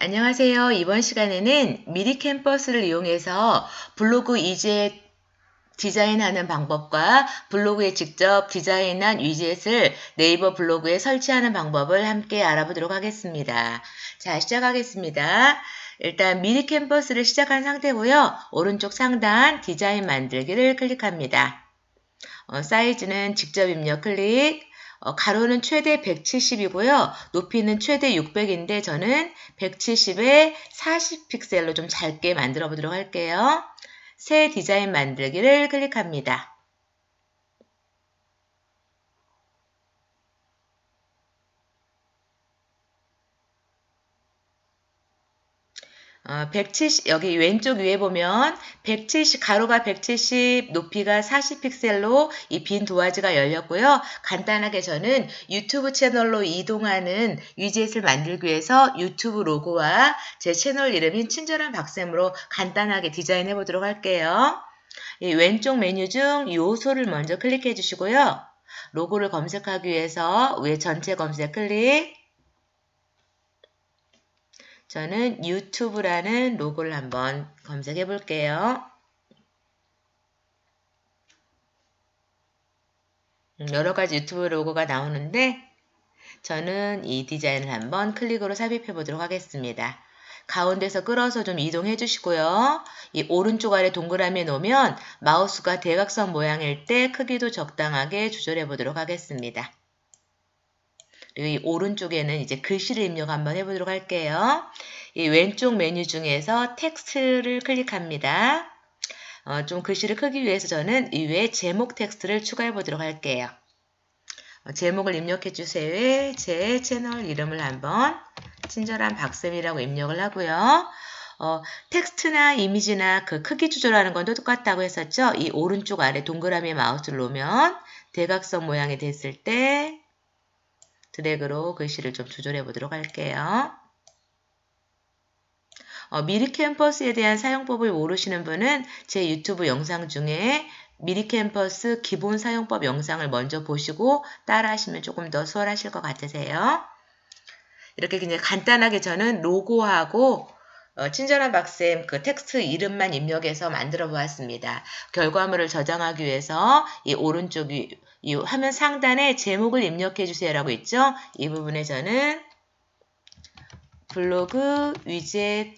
안녕하세요. 이번 시간에는 미리 캠퍼스를 이용해서 블로그 이제 디자인하는 방법과 블로그에 직접 디자인한 위젯을 네이버 블로그에 설치하는 방법을 함께 알아보도록 하겠습니다. 자, 시작하겠습니다. 일단 미리 캠퍼스를 시작한 상태고요. 오른쪽 상단 디자인 만들기를 클릭합니다. 어, 사이즈는 직접 입력 클릭, 어, 가로는 최대 170이고요. 높이는 최대 600인데 저는 170에 40픽셀로 좀 짧게 만들어 보도록 할게요. 새 디자인 만들기를 클릭합니다. 어, 170 여기 왼쪽 위에 보면 170 가로가 170 높이가 40픽셀로 이 빈 도화지가 열렸고요. 간단하게 저는 유튜브 채널로 이동하는 위젯을 만들기 위해서 유튜브 로고와 제 채널 이름인 친절한 박쌤으로 간단하게 디자인해 보도록 할게요. 이 왼쪽 메뉴 중 요소를 먼저 클릭해 주시고요. 로고를 검색하기 위해서 위에 전체 검색 클릭 저는 유튜브라는 로고를 한번 검색해 볼게요. 음, 여러 가지 유튜브 로고가 나오는데 저는 이 디자인을 한번 클릭으로 삽입해 보도록 하겠습니다. 가운데서 끌어서 좀 이동해 주시고요. 이 오른쪽 아래 동그라미에 놓으면 마우스가 대각선 모양일 때 크기도 적당하게 조절해 보도록 하겠습니다. 이 오른쪽에는 이제 글씨를 입력 한번 해보도록 할게요. 이 왼쪽 메뉴 중에서 텍스트를 클릭합니다. 어, 좀 글씨를 크기 위해서 저는 이외에 제목 텍스트를 추가해 보도록 할게요. 어, 제목을 입력해 주세요. 제 채널 이름을 한번 친절한 박쌤이라고 입력을 하고요. 어, 텍스트나 이미지나 그 크기 조절하는 건 똑같다고 했었죠. 이 오른쪽 아래 동그라미에 마우스를 놓으면 대각선 모양이 됐을 때 드래그로 글씨를 좀 조절해 보도록 할게요. 어, 미리 캠퍼스에 대한 사용법을 모르시는 분은 제 유튜브 영상 중에 미리 캠퍼스 기본 사용법 영상을 먼저 보시고 따라 하시면 조금 더 수월하실 것 같으세요. 이렇게 그냥 간단하게 저는 로고하고 어, 친절한 박쌤 그 텍스트 이름만 입력해서 만들어 보았습니다. 결과물을 저장하기 위해서 이 오른쪽 이, 이 화면 상단에 제목을 입력해 주세요라고 있죠. 이 부분에 저는 블로그 위젯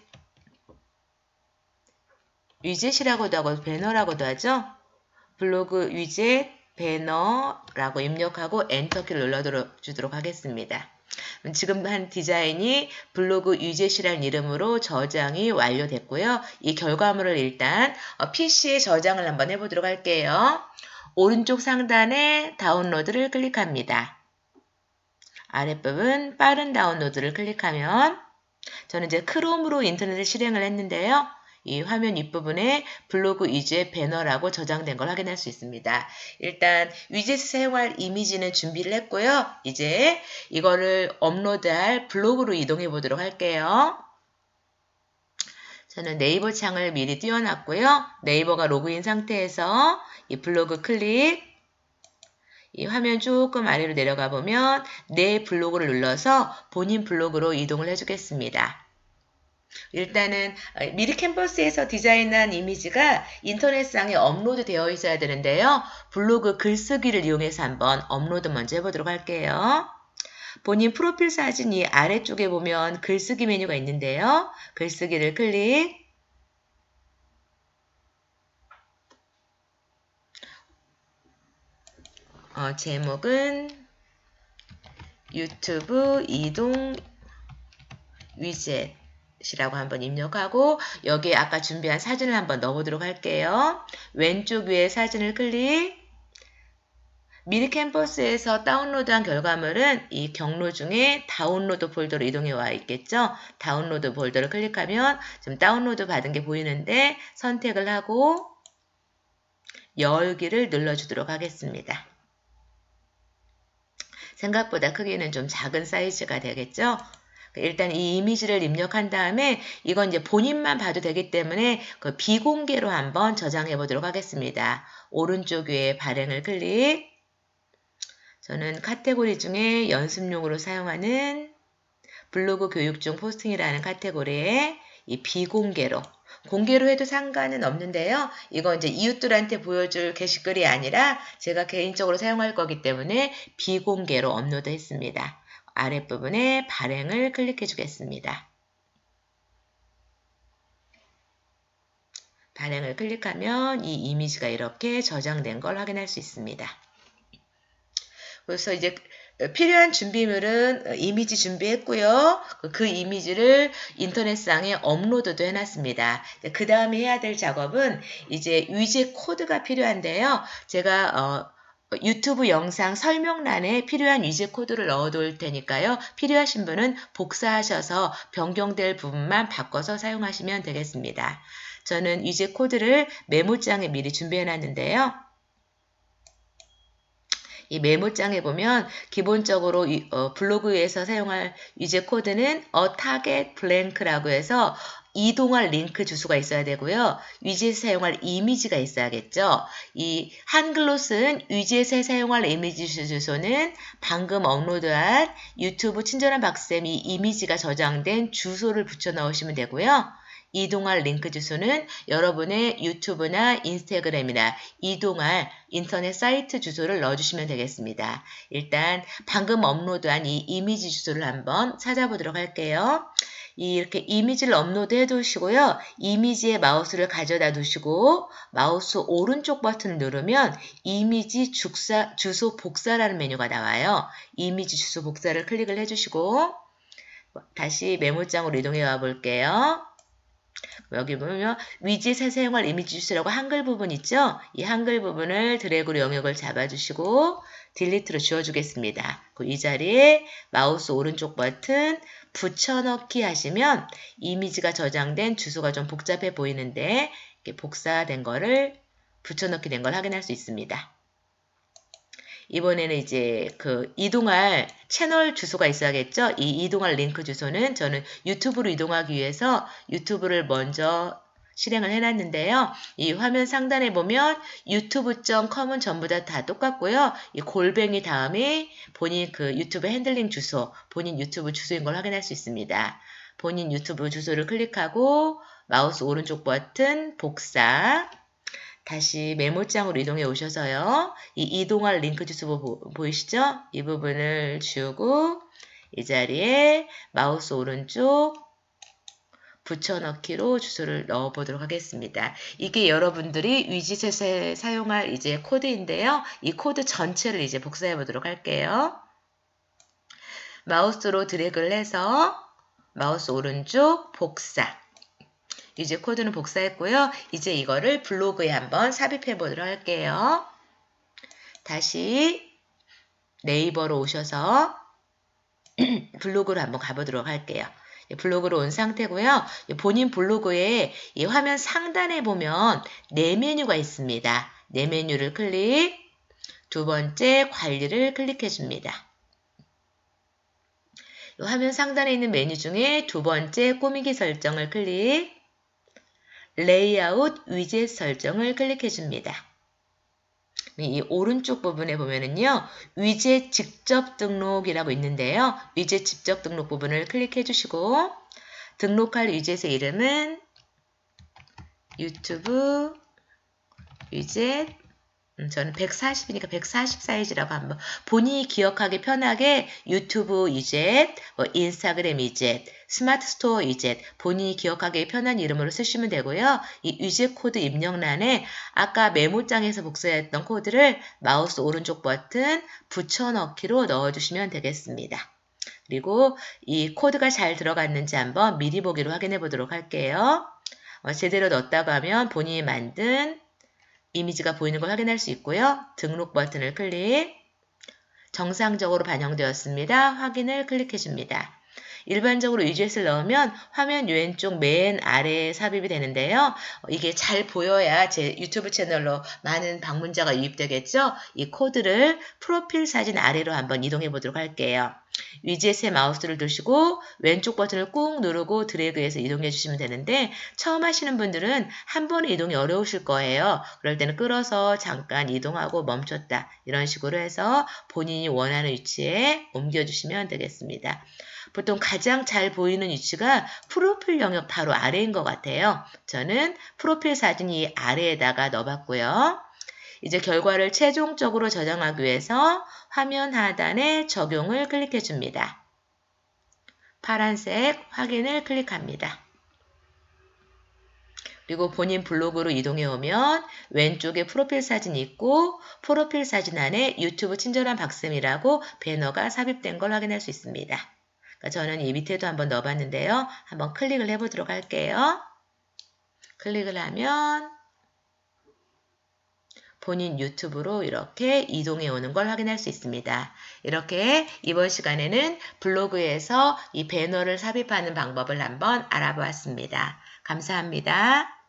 위젯이라고도 하고 배너라고도 하죠. 블로그 위젯 배너라고 입력하고 엔터키를 눌러주도록 하겠습니다. 지금 한 디자인이 블로그 유젯이라는 이름으로 저장이 완료됐고요. 이 결과물을 일단 PC에 저장을 한번 해보도록 할게요. 오른쪽 상단에 다운로드를 클릭합니다. 아랫부분 빠른 다운로드를 클릭하면 저는 이제 크롬으로 인터넷을 실행을 했는데요. 이 화면 윗부분에 블로그 위젯 배너라고 저장된 걸 확인할 수 있습니다. 일단 위젯 사용할 이미지는 준비를 했고요. 이제 이거를 업로드할 블로그로 이동해 보도록 할게요. 저는 네이버 창을 미리 띄워놨고요. 네이버가 로그인 상태에서 이 블로그 클릭 이 화면 조금 아래로 내려가 보면 내 블로그를 눌러서 본인 블로그로 이동을 해주겠습니다. 일단은 어, 미리 캠퍼스에서 디자인한 이미지가 인터넷상에 업로드 되어 있어야 되는데요. 블로그 글쓰기를 이용해서 한번 업로드 먼저 해보도록 할게요. 본인 프로필 사진 이 아래쪽에 보면 글쓰기 메뉴가 있는데요. 글쓰기를 클릭 어, 제목은 유튜브 이동 위젯 이라고 한번 입력하고 여기에 아까 준비한 사진을 한번 넣어보도록 할게요. 왼쪽 위에 사진을 클릭 미리 캠퍼스에서 다운로드한 결과물은 이 경로 중에 다운로드 폴더로 이동해 와 있겠죠. 다운로드 폴더를 클릭하면 지금 다운로드 받은 게 보이는데 선택을 하고 열기를 눌러주도록 하겠습니다. 생각보다 크기는 좀 작은 사이즈가 되겠죠. 일단 이 이미지를 입력한 다음에 이건 이제 본인만 봐도 되기 때문에 그 비공개로 한번 저장해 보도록 하겠습니다. 오른쪽 위에 발행을 클릭. 저는 카테고리 중에 연습용으로 사용하는 블로그 교육 중 포스팅이라는 카테고리에 이 비공개로 공개로 해도 상관은 없는데요. 이건 이제 이웃들한테 보여줄 게시글이 아니라 제가 개인적으로 사용할 거기 때문에 비공개로 업로드 했습니다. 아랫부분에 발행을 클릭해 주겠습니다. 발행을 클릭하면 이 이미지가 이렇게 저장된 걸 확인할 수 있습니다. 그래서 이제 필요한 준비물은 이미지 준비했고요. 그 이미지를 인터넷상에 업로드도 해놨습니다. 그 다음에 해야 될 작업은 이제 위젯 코드가 필요한데요. 제가 어, 유튜브 영상 설명란에 필요한 위젯 코드를 넣어둘 테니까요. 필요하신 분은 복사하셔서 변경될 부분만 바꿔서 사용하시면 되겠습니다. 저는 위젯 코드를 메모장에 미리 준비해 놨는데요. 이 메모장에 보면 기본적으로 이, 어, 블로그에서 사용할 위젯 코드는 a target blank라고 해서 이동할 링크 주소가 있어야 되고요. 위젯에 사용할 이미지가 있어야겠죠. 이 한글로 쓴 위젯에 사용할 이미지 주소는 방금 업로드한 유튜브 친절한 박쌤이 이미지가 저장된 주소를 붙여 넣으시면 되고요. 이동할 링크 주소는 여러분의 유튜브나 인스타그램이나 이동할 인터넷 사이트 주소를 넣어주시면 되겠습니다. 일단 방금 업로드한 이 이미지 주소를 한번 찾아보도록 할게요. 이렇게 이미지를 업로드 해 두시고요. 이미지에 마우스를 가져다 두시고 마우스 오른쪽 버튼을 누르면 이미지 죽사, 주소 복사라는 메뉴가 나와요. 이미지 주소 복사를 클릭을 해 주시고 다시 메모장으로 이동해 와 볼게요. 여기 보면 위젯에 사용할 이미지 주소라고 한글 부분 있죠? 이 한글 부분을 드래그로 영역을 잡아주시고 딜리트로 지워주겠습니다. 이 자리에 마우스 오른쪽 버튼 붙여넣기 하시면 이미지가 저장된 주소가 좀 복잡해 보이는데 복사된 거를 붙여넣기 된 걸 확인할 수 있습니다. 이번에는 이제 그 이동할 채널 주소가 있어야겠죠. 이 이동할 링크 주소는 저는 유튜브로 이동하기 위해서 유튜브를 먼저 실행을 해놨는데요. 이 화면 상단에 보면 유튜브.com은 전부 다, 다 똑같고요. 이 골뱅이 다음에 본인 그 유튜브 핸들링 주소, 본인 유튜브 주소인 걸 확인할 수 있습니다. 본인 유튜브 주소를 클릭하고 마우스 오른쪽 버튼 복사 다시 메모장으로 이동해 오셔서요. 이 이동할 링크 주소 보, 보이시죠? 이 부분을 지우고 이 자리에 마우스 오른쪽 붙여넣기로 주소를 넣어 보도록 하겠습니다. 이게 여러분들이 위젯에 사용할 이제 코드인데요. 이 코드 전체를 이제 복사해 보도록 할게요. 마우스로 드래그를 해서 마우스 오른쪽 복사 이제 코드는 복사했고요. 이제 이거를 블로그에 한번 삽입해 보도록 할게요. 다시 네이버로 오셔서 블로그로 한번 가보도록 할게요. 블로그로 온 상태고요. 본인 블로그에 이 화면 상단에 보면 네 메뉴가 있습니다. 네 메뉴를 클릭, 두 번째 관리를 클릭해 줍니다. 화면 상단에 있는 메뉴 중에 두 번째 꾸미기 설정을 클릭, 레이아웃 위젯 설정을 클릭해 줍니다. 이 오른쪽 부분에 보면은요, 위젯 직접 등록이라고 있는데요. 위젯 직접 등록 부분을 클릭해 주시고, 등록할 위젯의 이름은 유튜브 위젯 음, 저는 140이니까 140 사이즈라고 한번 본인이 기억하기 편하게 유튜브 이젯, 뭐 인스타그램 이젯, 스마트 스토어 이젯 본인이 기억하기 편한 이름으로 쓰시면 되고요. 이 위젯 코드 입력란에 아까 메모장에서 복사했던 코드를 마우스 오른쪽 버튼 붙여넣기로 넣어주시면 되겠습니다. 그리고 이 코드가 잘 들어갔는지 한번 미리 보기로 확인해 보도록 할게요. 어, 제대로 넣었다고 하면 본인이 만든 이미지가 보이는 걸 확인할 수 있고요. 등록 버튼을 클릭. 정상적으로 반영되었습니다. 확인을 클릭해 줍니다. 일반적으로 위젯을 넣으면 화면 왼쪽 맨 아래에 삽입이 되는데요. 이게 잘 보여야 제 유튜브 채널로 많은 방문자가 유입되겠죠. 이 코드를 프로필 사진 아래로 한번 이동해 보도록 할게요. 위젯에 마우스를 두시고 왼쪽 버튼을 꾹 누르고 드래그해서 이동해 주시면 되는데 처음 하시는 분들은 한 번에 이동이 어려우실 거예요. 그럴 때는 끌어서 잠깐 이동하고 멈췄다 이런 식으로 해서 본인이 원하는 위치에 옮겨 주시면 되겠습니다. 보통 가장 잘 보이는 위치가 프로필 영역 바로 아래인 것 같아요. 저는 프로필 사진이 아래에다가 넣어봤고요. 이제 결과를 최종적으로 저장하기 위해서 화면 하단에 적용을 클릭해 줍니다. 파란색 확인을 클릭합니다. 그리고 본인 블로그로 이동해 오면 왼쪽에 프로필 사진이 있고 프로필 사진 안에 유튜브 친절한 박쌤이라고 배너가 삽입된 걸 확인할 수 있습니다. 그러니까 저는 이 밑에도 한번 넣어봤는데요. 한번 클릭을 해보도록 할게요. 클릭을 하면 본인 유튜브로 이렇게 이동해 오는 걸 확인할 수 있습니다. 이렇게 이번 시간에는 블로그에서 이 배너를 삽입하는 방법을 한번 알아보았습니다. 감사합니다.